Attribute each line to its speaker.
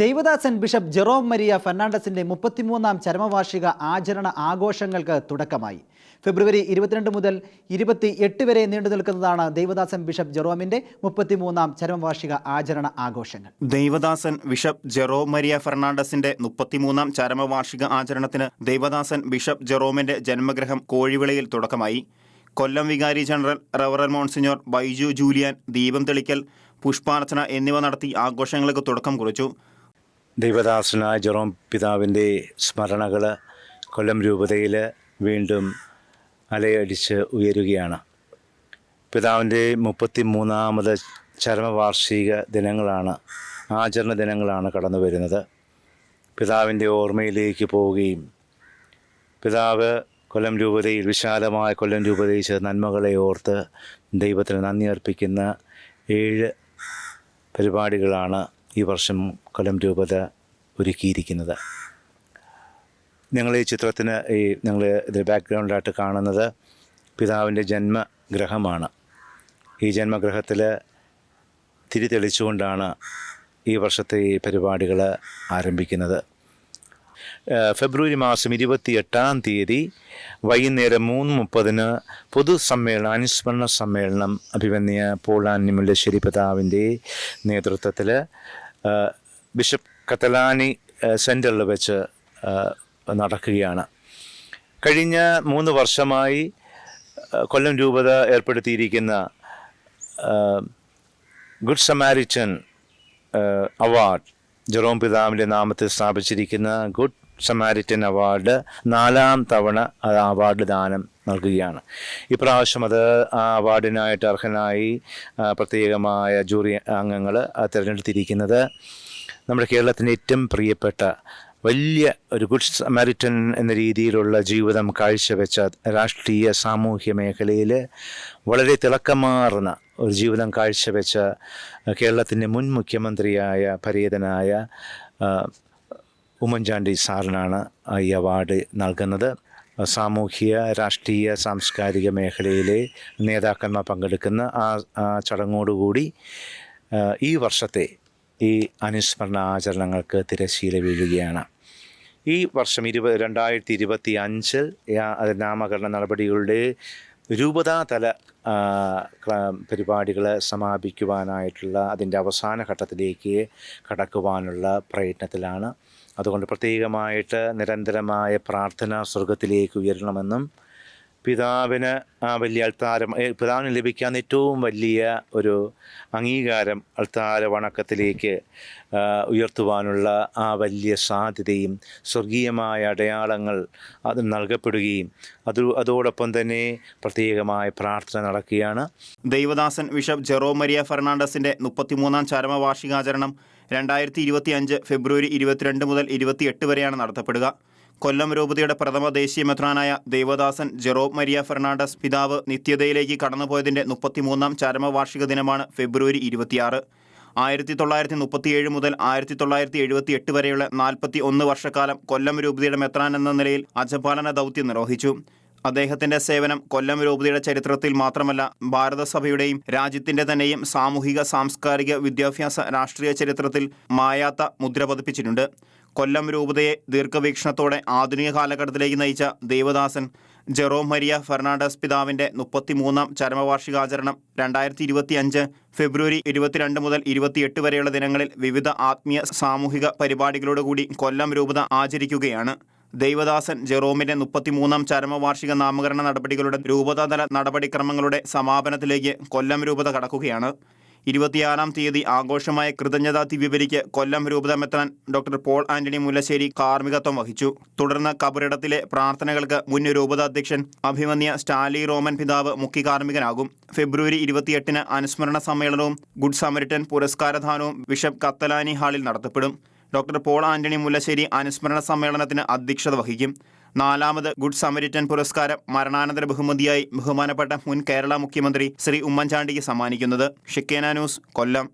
Speaker 1: ദൈവദാസൻ bishop Jerome Maria ഫെർണാണ്ടസിന്റെ മുപ്പത്തിമൂന്നാം ചരമവാർഷിക ആചരണ ആഘോഷങ്ങൾക്ക് തുടക്കമായി. ഫെബ്രുവരി ഇരുപത്തിരണ്ട് മുതൽ ഇരുപത്തി എട്ട് വരെ നീണ്ടു നിൽക്കുന്നതാണ് ദൈവദാസൻ ബിഷപ്പ് ജെറോമിന്റെ മുപ്പത്തിമൂന്നാം ചരമവാർഷിക ആചരണ ആഘോഷങ്ങൾ.
Speaker 2: ദൈവദാസൻ ബിഷപ്പ് ജെറോ മരിയ ഫെർണാണ്ടസിന്റെ മുപ്പത്തിമൂന്നാം ചരമവാർഷിക ആചരണത്തിന് ദൈവദാസൻ ബിഷപ്പ് ജെറോമിന്റെ ജന്മഗ്രഹം കോഴിവിളയിൽ തുടക്കമായി. കൊല്ലം വികാരി ജനറൽ റവറൽ മോൺസിഞ്ഞോർ ബൈജു ജൂലിയാൻ ദീപം തെളിക്കൽ പുഷ്പാർച്ചന എന്നിവ നടത്തി ആഘോഷങ്ങൾക്ക് തുടക്കം കുറിച്ചു.
Speaker 3: ദൈവദാസനായ ജെറോം പിതാവിന്റെ സ്മരണകൾ കൊല്ലം രൂപതയിൽ വീണ്ടും അലയടിച്ച് ഉയരുകയാണ്. പിതാവിന്റെ മുപ്പത്തി മൂന്നാമത് ചരമവാർഷിക ദിനങ്ങളാണ് ആചരണ ദിനങ്ങളാണ് കടന്നു വരുന്നത്. പിതാവിന്റെ ഓർമ്മയിലേക്ക് പോവുകയും പിതാവ് കൊല്ലം രൂപതയിൽ വിശാലമായ കൊല്ലം രൂപതയിൽ നന്മകളെ ഓർത്ത് ദൈവത്തിന് നന്ദി അർപ്പിക്കുന്ന ഏഴ് പരിപാടികളാണ് ഈ വർഷം കൊല്ലം രൂപത ഒരുക്കിയിരിക്കുന്നത്. ഞങ്ങൾ ഈ ചിത്രത്തിന് ഈ ഞങ്ങൾ ഇത് ബാക്ക്ഗ്രൗണ്ടായിട്ട് കാണുന്നത് പിതാവിന്റെ ജന്മഗ്രഹമാണ്. ഈ ജന്മഗ്രഹത്തിൽ തിരി തെളിച്ചുകൊണ്ടാണ് ഈ വർഷത്തെ ഈ പരിപാടികൾ ആരംഭിക്കുന്നത്. ഫെബ്രുവരി മാസം ഇരുപത്തി എട്ടാം തീയതി വൈകുന്നേരം മൂന്ന് മുപ്പതിന് പൊതുസമ്മേളനം അനുസ്മരണ സമ്മേളനം അഭിമന്യ പോളാൻ മുല്ലശ്ശേരി പിതാവിന്റെ നേതൃത്വത്തിൽ ബിഷപ്പ് കത്തലാനി സെന്ററിൽ വെച്ച് നടക്കുകയാണ്. കഴിഞ്ഞ മൂന്ന് വർഷമായി കൊല്ലം രൂപത ഏർപ്പെടുത്തിയിരിക്കുന്ന ഗുഡ് സമാരിറ്റൻ അവാർഡ് ജെറോം പിതാവിന്റെ നാമത്തിൽ സ്ഥാപിച്ചിരിക്കുന്ന ഗുഡ് സമാരിറ്റൻ അവാർഡ് നാലാം തവണ അവാർഡ് ദാനം നൽകുകയാണ്. ഇപ്രാവശ്യം അത് ആ അവാർഡിനായിട്ട് അർഹനായി പ്രത്യേകമായ ജൂറി അംഗങ്ങൾ തിരഞ്ഞെടുത്തിരിക്കുന്നത് നമ്മുടെ കേരളത്തിന്റെ ഏറ്റവും പ്രിയപ്പെട്ട വലിയ ഒരു ഗുഡ് സമാരിറ്റൻ എന്ന രീതിയിലുള്ള ജീവിതം കാഴ്ചവെച്ച രാഷ്ട്രീയ സാമൂഹ്യ മേഖലയിൽ വളരെ തിളക്കമാർന്ന ഒരു ജീവിതം കാഴ്ചവെച്ച കേരളത്തിന്റെ മുൻ മുഖ്യമന്ത്രിയായ പരേതനായ ഉമ്മൻചാണ്ടി സാറിനാണ് ഈ അവാർഡ് നൽകുന്നത്. സാമൂഹിക രാഷ്ട്രീയ സാംസ്കാരിക മേഖലയിലെ നേതാക്കന്മാർ പങ്കെടുക്കുന്ന ആ ചടങ്ങോടുകൂടി ഈ വർഷത്തെ ഈ അനുസ്മരണ ആചരണങ്ങൾക്ക് തിരശ്ശീല വീഴുകയാണ്. ഈ വർഷം ഇരുപത് രണ്ടായിരത്തി ഇരുപത്തി അഞ്ചിൽ നാമകരണ നടപടികളുടെ രൂപതാതല പരിപാടികൾ സമാപിക്കുവാനായിട്ടുള്ള അതിന്റെ അവസാന ഘട്ടത്തിലേക്ക് കടക്കുവാനുള്ള പ്രയത്നത്തിലാണ്. അതുകൊണ്ട് പ്രത്യേകമായിട്ട് നിരന്തരമായ പ്രാർത്ഥന സ്വർഗത്തിലേക്ക് ഉയരണമെന്നും പിതാവിന് ആ വലിയ അൾത്താരം പിതാവിന് ലഭിക്കാവുന്ന ഏറ്റവും വലിയ ഒരു അംഗീകാരം അൾത്താര വണക്കത്തിലേക്ക് ഉയർത്തുവാനുള്ള ആ വലിയ സാധ്യതയും സ്വർഗീയമായ അടയാളങ്ങൾ അത് നൽകപ്പെടുകയും അത് അതോടൊപ്പം തന്നെ പ്രത്യേകമായ പ്രാർത്ഥന നടക്കുകയാണ്.
Speaker 2: ദൈവദാസൻ ബിഷപ്പ് ജെറോ മരിയ ഫെർണാണ്ടസിന്റെ മുപ്പത്തിമൂന്നാം ചരമവാർഷികാചരണം രണ്ടായിരത്തി ഇരുപത്തി അഞ്ച് ഫെബ്രുവരി ഇരുപത്തിരണ്ട് മുതൽ ഇരുപത്തിയെട്ട് വരെയാണ് നടത്തപ്പെടുക. കൊല്ലം രൂപതയുടെ പ്രഥമ ദേശീയ മെത്രാനായ ദേവദാസൻ ജെറോ മരിയ ഫെർണാണ്ടസ് പിതാവ് നിത്യതയിലേക്ക് കടന്നുപോയതിന്റെ മുപ്പത്തിമൂന്നാം ചരമവാർഷിക ദിനമാണ് ഫെബ്രുവരി ഇരുപത്തിയാറ്. ആയിരത്തി തൊള്ളായിരത്തി മുപ്പത്തിയേഴ് മുതൽ ആയിരത്തി തൊള്ളായിരത്തി എഴുപത്തി എട്ട് വരെയുള്ള നാൽപ്പത്തി ഒന്ന് വർഷക്കാലം കൊല്ലം രൂപതയുടെ മെത്രാൻ എന്ന നിലയിൽ അജപാലന ദൗത്യം നിർവഹിച്ചു. അദ്ദേഹത്തിന്റെ സേവനം കൊല്ലം രൂപതയുടെ ചരിത്രത്തിൽ മാത്രമല്ല ഭാരതസഭയുടെയും രാജ്യത്തിന്റെ തന്നെയും സാമൂഹിക സാംസ്കാരിക വിദ്യാഭ്യാസ രാഷ്ട്രീയ ചരിത്രത്തിൽ മായാത്ത മുദ്ര പതിപ്പിച്ചിട്ടുണ്ട്. കൊല്ലം രൂപതയെ ദീർഘവീക്ഷണത്തോടെ ആധുനിക കാലഘട്ടത്തിലേക്ക് നയിച്ച ദേവദാസൻ ജെറോം മരിയ ഫെർണാണ്ടസ് പിതാവിന്റെ മുപ്പത്തിമൂന്നാം ചരമവാർഷികാചരണം രണ്ടായിരത്തി ഇരുപത്തി അഞ്ച് ഫെബ്രുവരി ഇരുപത്തിരണ്ട് മുതൽ ഇരുപത്തിയെട്ട് വരെയുള്ള ദിനങ്ങളിൽ വിവിധ ആത്മീയ സാമൂഹിക പരിപാടികളോടുകൂടി കൊല്ലം രൂപത ആചരിക്കുകയാണ്. ദൈവദാസൻ ജെറോമിന്റെ മുപ്പത്തിമൂന്നാം ചരമവാർഷിക നാമകരണ നടപടികളുടെ രൂപതാതല നടപടിക്രമങ്ങളുടെ സമാപനത്തിലേക്ക് കൊല്ലം രൂപത കടക്കുകയാണ്. ഇരുപത്തിയാറാം തീയതി ആഘോഷമായ കൃതജ്ഞതാ ദിവ്യബലിക്ക് കൊല്ലം രൂപതമെത്താൻ ഡോക്ടർ പോൾ ആന്റണി മുല്ലശ്ശേരി കാർമ്മികത്വം വഹിച്ചു. തുടർന്ന് കബറിടത്തിലെ പ്രാർത്ഥനകൾക്ക് മുൻ രൂപതാധ്യക്ഷൻ അഭിമന്യ സ്റ്റാലി റോമൻ പിതാവ് മുഖ്യ കാർമ്മികനാകും. ഫെബ്രുവരി ഇരുപത്തിയെട്ടിന് അനുസ്മരണ സമ്മേളനവും ഗുഡ് സമരിറ്റൻ പുരസ്കാരദാനവും ബിഷപ്പ് കത്തലാനി ഹാളിൽ നടത്തപ്പെടും. ഡോക്ടർ പോൾ ആന്റണി മുല്ലശ്ശേരി അനുസ്മരണ സമ്മേളനത്തിന് അധ്യക്ഷത വഹിക്കും. നാലാമത് ഗുഡ് സമരിറ്റൻ പുരസ്കാരം മരണാനന്തര ബഹുമതിയായി ബഹുമാനപ്പെട്ട മുൻ കേരള മുഖ്യമന്ത്രി ശ്രീ ഉമ്മൻചാണ്ടിക്ക് സമ്മാനിക്കുന്നത്. ഷിക്കേന ന്യൂസ് കൊല്ലം.